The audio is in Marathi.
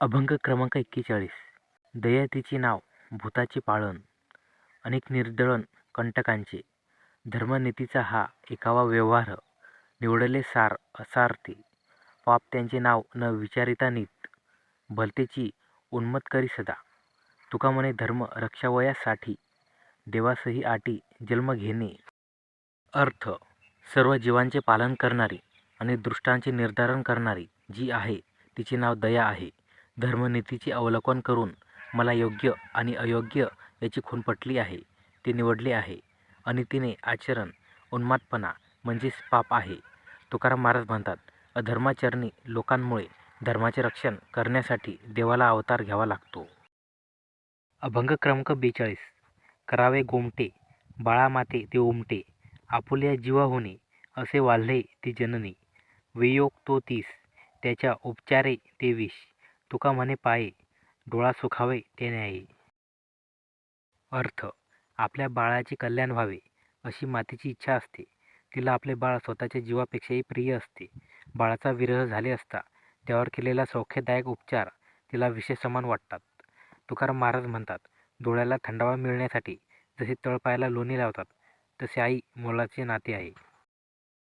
अभंग क्रमांक एक्केचाळीस. दयातीचे नाव भूताचे पाळण. अनेक निर्दळण कंटकांचे. धर्मनीतीचा हा एकावा व्यवहार निवडले सार असार्थी पाप त्यांचे नाव न विचारिता नीत. भलतेची उन्मत करी सदा. तुका म्हणे धर्म रक्षावयासाठी देवासही आटी जन्म घेणे. अर्थ सर्व जीवांचे पालन करणारी आणि दृष्टांचे निर्धारण करणारी जी आहे तिचे नाव दया आहे. धर्मनीतीचे अवलोकन करून मला योग्य आणि अयोग्य याची खूण पटली आहे ते निवडले आहे. अनितीने आचरण उन्मादपणा म्हणजेच पाप आहे. तुकाराम महाराज म्हणतात अधर्माचरणी लोकांमुळे धर्माचे रक्षण करण्यासाठी देवाला अवतार घ्यावा लागतो. अभंग क्रमांक बेचाळीस. करावे गोमटे बाळा माते ते उमटे आपुल्या होणे असे वाल्हे ती जननी. वियोग तो तीस त्याच्या उपचारे ते विष. तुका म्हणे पाये डोळा सुखावे ते न्याये. अर्थ आपल्या बाळाचे कल्याण व्हावे अशी मातेची इच्छा असते. तिला आपले बाळ स्वतःच्या जीवापेक्षाही प्रिय असते. बाळाचा विरह झाले असता त्यावर केलेला सौख्यदायक उपचार तिला विशेष समान वाटतात. तुकाराम महाराज म्हणतात डोळ्याला थंडावा मिळण्यासाठी जसे तळपायाला लोणी लावतात तसे आई मोलाचे नाते आहे.